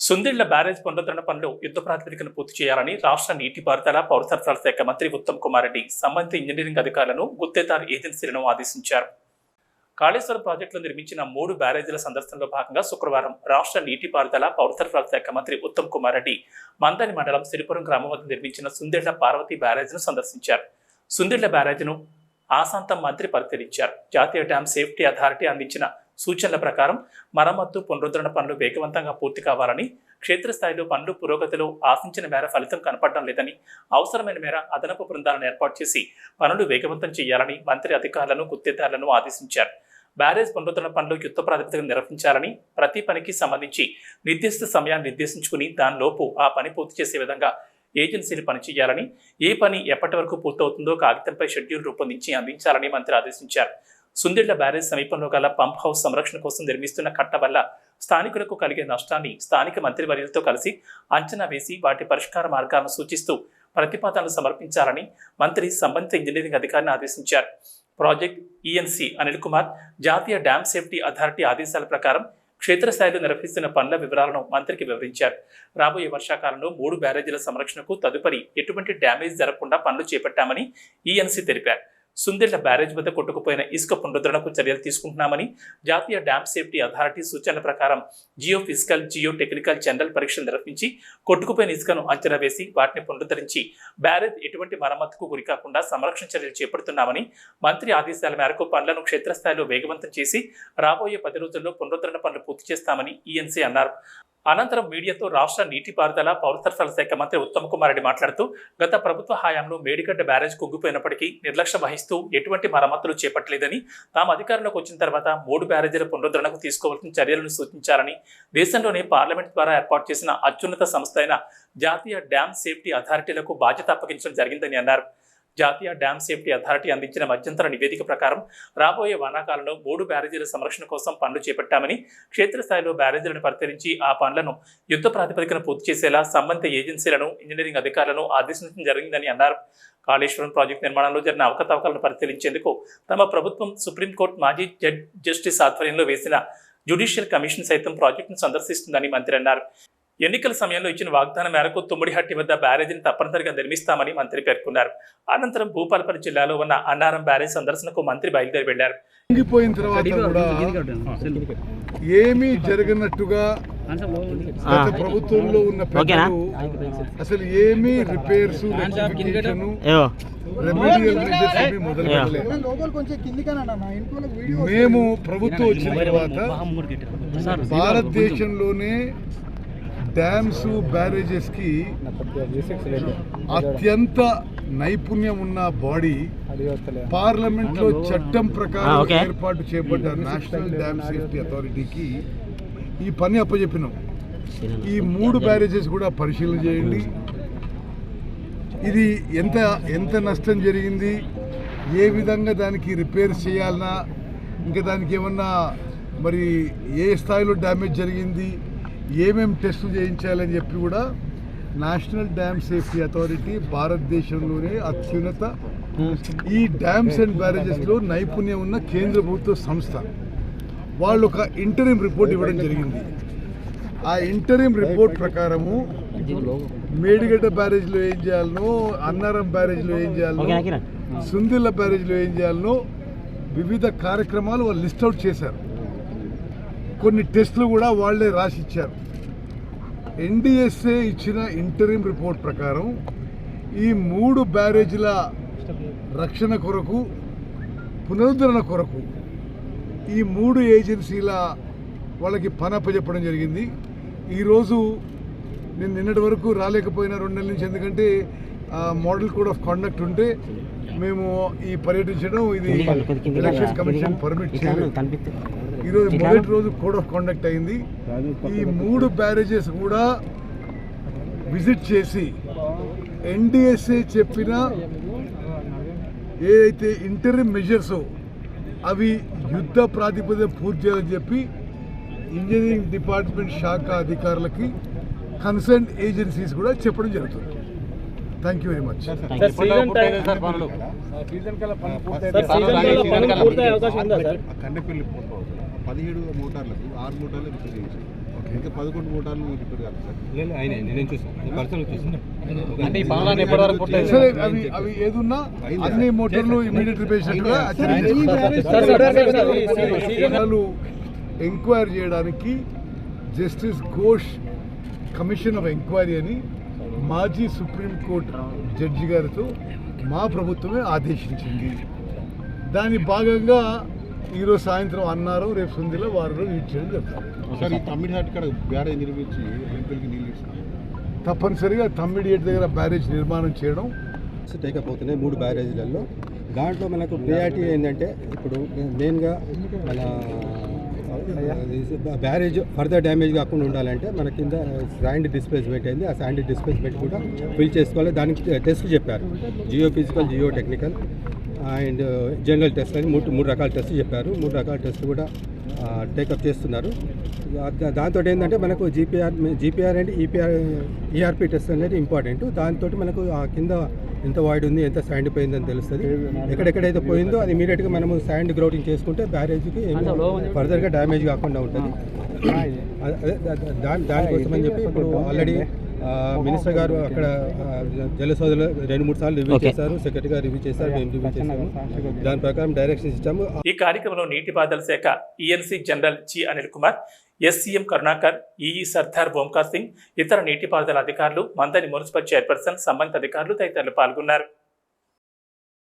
Sundilla barrage పునరుద్ధరణ పనులు యుద్ధ ప్రాతిపదికన పూర్తి చేయాలని రాష్ట్ర నీటిపారుదల పౌర సరఫరాల శాఖ మంత్రి ఉత్తమ్ కుమార్ రెడ్డి సంబంధిత ఇంజనీరింగ్ అధికారులను గుత్తేదారు ఏజెన్సీలను ఆదేశించారు. కాళేశ్వరం ప్రాజెక్టులో నిర్మించిన మూడు బ్యారేజీల సందర్శనలో భాగంగా శుక్రవారం రాష్ట్ర నీటిపారుదల పౌర సరఫరాల శాఖ మంత్రి ఉత్తమ్ కుమార్ రెడ్డి మందని మండలం సిరిపురం గ్రామం వద్ద నిర్మించిన సుందిళ్ళ పార్వతి బ్యారేజ్ను సందర్శించారు. సుందిళ్ళ బ్యారేజ్ను ఆసాంతం మంత్రి పరిశీలించారు. జాతీయ డ్యాం సేఫ్టీ అథారిటీ అందించిన సూచనల ప్రకారం మరమ్మత్తు పునరుద్ధరణ పనులు వేగవంతంగా పూర్తి కావాలని క్షేత్రస్థాయిలో పనులు పురోగతిలో ఆశించిన మేర ఫలితం కనపడడం లేదని అవసరమైన మేర అదనపు బృందాలను ఏర్పాటు చేసి పనులు వేగవంతం చేయాలని మంత్రి అధికారులను గుత్తేదారులను ఆదేశించారు. బ్యారేజ్ పునరుద్ధరణ పనులు యుద్ధ ప్రాతిపదికన నిర్వహించాలని ప్రతి పనికి సంబంధించి నిర్దిష్ట సమయాన్ని నిర్దేశించుకుని దానిలోపు ఆ పని పూర్తి చేసే విధంగా ఏజెన్సీలు పనిచేయాలని ఏ పని ఎప్పటి వరకు పూర్తవుతుందో కాగితంపై షెడ్యూల్ రూపొందించి అందించాలని మంత్రి ఆదేశించారు. సుందిళ్ళ బ్యారేజ్ సమీపంలో గల పంప్ హౌస్ సంరక్షణ కోసం నిర్మిస్తున్న కట్ట వల్ల స్థానికులకు కలిగే నష్టాన్ని స్థానిక మంత్రివర్యులతో కలిసి అంచనా వేసి వాటి పరిష్కార మార్గాలను సూచిస్తూ ప్రతిపాదనలు సమర్పించాలని మంత్రి సంబంధిత ఇంజనీరింగ్ అధికారిని ఆదేశించారు. ప్రాజెక్ట్ ఈఎన్సీ అనిల్ కుమార్ జాతీయ డ్యామ్ సేఫ్టీ అథారిటీ ఆదేశాల ప్రకారం క్షేత్రస్థాయిలో నిర్వహిస్తున్న పనుల వివరాలను మంత్రికి వివరించారు. రాబోయే వర్షాకాలంలో మూడు బ్యారేజీల సంరక్షణకు తదుపరి ఎటువంటి డ్యామేజ్ జరగకుండా పనులు చేపట్టామని ఈఎన్సీ తెలిపారు. సుందిళ్ళ బ్యారేజ్ వద్ద కొట్టుకుపోయిన ఇసుక పునరుద్ధరణకు చర్యలు తీసుకుంటున్నామని జాతీయ డ్యామ్ సేఫ్టీ అథారిటీ సూచనల ప్రకారం geophysical geotechnical general పరీక్షలు నిర్వహించి కొట్టుకుపోయిన ఇసుకను అంచనా వేసి వాటిని పునరుద్ధరించి బ్యారేజ్ ఎటువంటి మరమ్మతుకు గురికాకుండా సంరక్షణ చర్యలు చేపడుతున్నామని మంత్రి ఆదేశాల మేరకు పనులను క్షేత్రస్థాయిలో వేగవంతం చేసి రాబోయే పది రోజుల్లో పునరుద్ధరణ పనులు పూర్తి చేస్తామని ఈఎన్సీ అన్నారు. అనంతరం మీడియాతో రాష్ట్ర నీటిపారుదల పౌర శాఖ మంత్రి ఉత్తమ్ కుమార్ రెడ్డి మాట్లాడుతూ గత ప్రభుత్వ హయాంలో మేడిగడ్డ బ్యారేజ్ కుంగిపోయినప్పటికీ నిర్లక్ష్యం వహిస్తూ ఎటువంటి మరమ్మతులు చేపట్టలేదని తాము అధికారంలోకి వచ్చిన తర్వాత మూడు బ్యారేజీల పునరుద్ధరణకు తీసుకోవాల్సిన చర్యలను సూచించారని దేశంలోనే పార్లమెంట్ ద్వారా ఏర్పాటు చేసిన అత్యున్నత సంస్థ అయిన జాతీయ డ్యామ్ సేఫ్టీ అథారిటీలకు బాధ్యత అప్పగించడం జరిగిందని అన్నారు. జాతీయ డ్యామ్ సేఫ్టీ అథారిటీ అందించిన మధ్యంతర నివేదిక ప్రకారం రాబోయే వానాకాలంలో మూడు బ్యారేజీల సంరక్షణ కోసం పనులు చేపట్టామని క్షేత్రస్థాయిలో బ్యారేజీలను పరిశీలించి ఆ పనులను యుద్ధ ప్రాతిపదికన పూర్తి చేసేలా సంబంధిత ఏజెన్సీలను ఇంజనీరింగ్ అధికారులను ఆదేశించడం జరిగిందని అన్నారు. కాళేశ్వరం ప్రాజెక్టు నిర్మాణంలో జరిగిన అవకతవకలను పరిశీలించేందుకు తమ ప్రభుత్వం సుప్రీంకోర్టు మాజీ జడ్ జస్టిస్ ఆధ్వర్యంలో వేసిన జ్యుడిషియల్ కమిషన్ సైతం ప్రాజెక్టును సందర్శిస్తుందని మంత్రి అన్నారు. ఎన్నికల సమయంలో ఇచ్చిన వాగ్దానం మేరకు తుమ్మిడిహట్టి వద్ద బ్యారేజీని తప్పనిసరిగా నిర్మిస్తామని మంత్రి పేర్కొన్నారు అనంతరం భూపాలపల్లి జిల్లాలో ఉన్న అన్నారం బ్యారేజ్ సందర్శనకు మంత్రి బయలుదేరి వెళ్ళారు కుంగిపోయిన తర్వాత కూడా ఏమీ జరగనట్టుగా గత ప్రభుత్వంలో ఉన్న పెద్దలు అసలు ఏమీ రిపేర్స్ మేము ప్రభుత్వం వచ్చిన తర్వాత భారతదేశంలోనే డ్యామ్స్ బ్యారేజెస్కి అత్యంత నైపుణ్యం ఉన్న బాడీ పార్లమెంట్లో చట్టం ప్రకారం. ఏర్పాటు చేయబడ్డ నేషనల్ డ్యామ్ సేఫ్టీ అథారిటీకి ఈ పని అప్పచెప్పినాం ఈ మూడు బ్యారేజెస్ కూడా పరిశీలన చేయండి ఇది ఎంత ఎంత నష్టం జరిగింది ఏ విధంగా దానికి రిపేర్ చేయాలన్నా ఇంకా దానికి ఏమన్నా మరి ఏ స్థాయిలో డ్యామేజ్ జరిగింది ఏమేం టెస్టులు చేయించాలని చెప్పి కూడా నేషనల్ డ్యామ్ సేఫ్టీ అథారిటీ భారతదేశంలోనే అత్యున్నత. ఈ డ్యామ్స్ అండ్ బ్యారేజెస్లో నైపుణ్యం ఉన్న కేంద్ర ప్రభుత్వ సంస్థ. వాళ్ళు ఒక ఇంటరిం రిపోర్ట్ ఇవ్వడం జరిగింది. ఆ ఇంటరిం రిపోర్ట్ ప్రకారము మేడిగడ్డ బ్యారేజ్లో ఏం చేయాలనో అన్నారం బ్యారేజ్లో ఏం చేయాలనో సుందిల్ల బ్యారేజ్లో ఏం చేయాలనో వివిధ కార్యక్రమాలు వాళ్ళు లిస్ట్ అవుట్ చేశారు. కొన్ని టెస్టులు కూడా వాళ్ళే రాసి ఇచ్చారు ఎన్డిఎస్ఏ ఇచ్చిన ఇంటరిం రిపోర్ట్ ప్రకారం ఈ మూడు బ్యారేజీల రక్షణ కొరకు పునరుద్ధరణ కొరకు ఈ మూడు ఏజెన్సీల వాళ్ళకి పని అప్పచెప్పడం జరిగింది. ఈరోజు నేను నిన్నటి వరకు రాలేకపోయినా రెండు నెలల నుంచి ఎందుకంటే మోడల్ కోడ్ ఆఫ్ కాండక్ట్ ఉంటే మేము ఈ పర్యటించడం ఇది ఎలక్షన్ కమిషన్ పర్మిట్ చేయలేదు. ఈరోజు మొదటి రోజు కోడ్ ఆఫ్ కాండక్ట్ అయింది. ఈ మూడు బ్యారేజెస్ కూడా విజిట్ చేసి ఎన్డిఎస్ఏ చెప్పిన ఏదైతే ఇంటర్మ్ మెజర్స్ అవి యుద్ధ ప్రాతిపదిక పూర్తి చేయాలని చెప్పి ఇంజనీరింగ్ డిపార్ట్మెంట్ శాఖ అధికారులకి కన్సర్న్ ఏజెన్సీస్ కూడా చెప్పడం జరుగుతుంది. థ్యాంక్ యూ వెరీ మచ్ పదిహేడు మోటార్లకు ఆరు మోటార్లు రిపేర్ చేయించారు ఇంకా పదకొండు మోటార్లు రిపేర్ కాదు సార్. నేను చూసాను అవి అవి ఏదున్నా అన్ని మోటార్లు ఇమీడియట్ రిపేర్ వాళ్ళు ఎంక్వైరీ చేయడానికి justice Ghosh commission of enquiry అని మాజీ సుప్రీంకోర్టు జడ్జి గారితో మా ప్రభుత్వమే ఆదేశించింది. దాని భాగంగా ఈరోజు సాయంత్రం అన్నారు రేపు సంధిలో వారు రోజు యూజ్ చేయడం జరుగుతుంది సార్ ఈ తమ్మిడి హాట్ ఇక్కడ బ్యారేజ్ నిర్మించి ఎంపీలకి నీళ్ళు తప్పనిసరిగా తమ్మిడియేట్ దగ్గర బ్యారేజ్ నిర్మాణం చేయడం. టేకప్ అవుతున్నాయి మూడు బ్యారేజీలలో. దాంట్లో మనకు ప్రియారిటీ ఏంటంటే ఇప్పుడు మెయిన్గా మన బ్యారేజ్ ఫర్దర్ డ్యామేజ్ కాకుండా ఉండాలంటే మన కింద శాండ్ డిస్ప్లేస్మెంట్ అయింది. ఆ శాండ్ డిస్ప్లేస్మెంట్ కూడా ఫిల్ చేసుకోవాలి. దానికి టెస్ట్ చెప్పారు. Geophysical geotechnical and general test అని మూడు మూడు రకాల టెస్ట్ చెప్పారు. మూడు రకాల టెస్ట్ కూడా టేకప్ చేస్తున్నారు. దాంతో ఏంటంటే మనకు GPR GPR and EPR ERP test అనేది ఇంపార్టెంట్. దాంతో మనకు ఆ కింద ఎంత వాయిడ్ ఉంది ఎంత శాండ్ పోయిందని తెలుస్తుంది. ఎక్కడెక్కడైతే పోయిందో అది ఇమీడియట్గా మనము శాండ్ గ్రౌటింగ్ చేసుకుంటే బ్యారేజ్కి ఫర్దర్గా డ్యామేజ్ కాకుండా ఉంటుంది. దాని దానికోసం అని చెప్పి ఇప్పుడు ఆల్రెడీ మినిస్టర్ గారు అక్కడ జలసోదలు రెండు మూడు సార్లు రివ్యూ చేశారు సెక్రటరీ గారు రివ్యూ చేశారు మేము రివ్యూ చేశాము. దాని ప్రకారం డైరెక్షన్స్ ఇచ్చాము. ఈ కార్యక్రమంలో నీటిపారుదల శాఖ ENC general G Anil Kumar SCM Karunakar EE Sardar Omkar Singh ఇతర నీటిపారుదల అధికారులు మందని మున్సిపల్ చైర్పర్సన్ సంబంధిత అధికారులు తదితరులు పాల్గొన్నారు.